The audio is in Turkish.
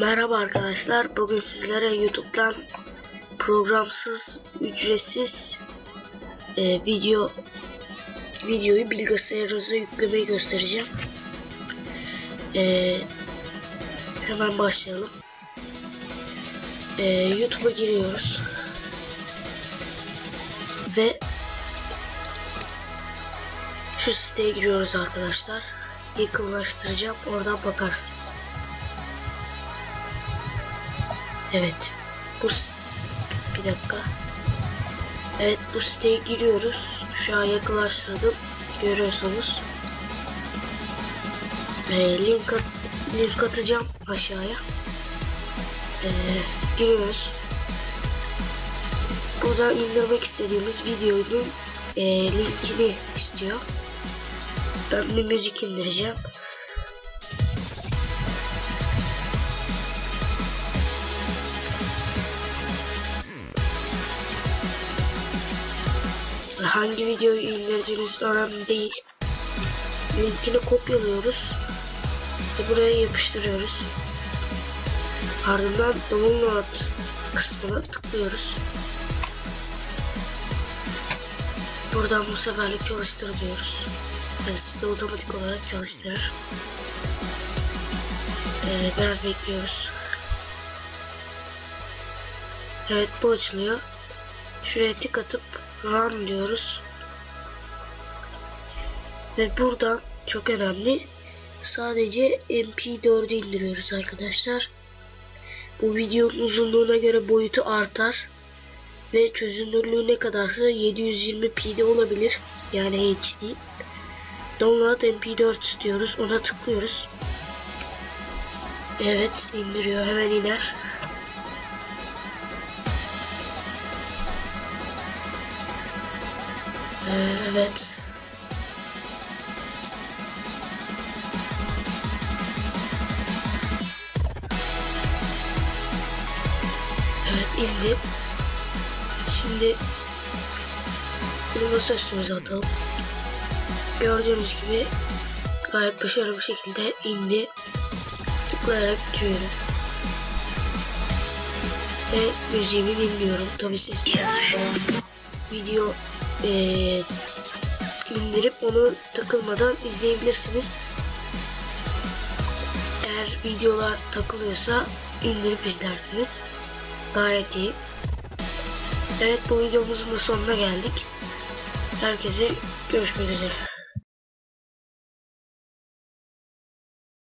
Merhaba arkadaşlar. Bugün sizlere YouTube'dan programsız, ücretsiz e, video videoyu bilgisayarınıza yüklemeyi göstereceğim. E, hemen başlayalım. E, YouTube'a giriyoruz. Ve şu siteye giriyoruz arkadaşlar. Yakınlaştıracağım. Oradan bakarsınız. Evet. Bu bir dakika. Evet bu siteye giriyoruz. Şu an yakınlaştırdım. Görüyorsunuz. Ee, link, at, link atacağım aşağıya. Ee, giriyoruz. Buradan indirmek istediğimiz videonun e, linkini istiyor. Ben bir müzik indireceğim. Hangi videoyu indirdiğiniz önemli değil. Linkini kopyalıyoruz ve buraya yapıştırıyoruz. Ardından download kısmına tıklıyoruz. Buradan bu seferlik çalıştır diyoruz. Ve size otomatik olarak çalıştırır. Ee, biraz bekliyoruz. Evet bu açılıyor. Şuraya tık atıp run diyoruz. Ve buradan çok önemli sadece mp4'ü indiriyoruz arkadaşlar. Bu videonun uzunluğuna göre boyutu artar ve çözünürlüğü ne kadarsa 720p'de olabilir. Yani HD. Download mp4 diyoruz. Ona tıklıyoruz. Evet indiriyor. Hemen iner. Ee, evet. Evet indi. Şimdi bunu masa üstümüze atalım. Gördüğünüz gibi gayet başarılı bir şekilde indi. Tıklayarak gidiyorum. Ve müziğimi dinliyorum. Tabi ses video e, indirip onu takılmadan izleyebilirsiniz. Eğer videolar takılıyorsa indirip izlersiniz. Gayet iyi. Evet bu videomuzun da sonuna geldik. Herkese görüşmek üzere.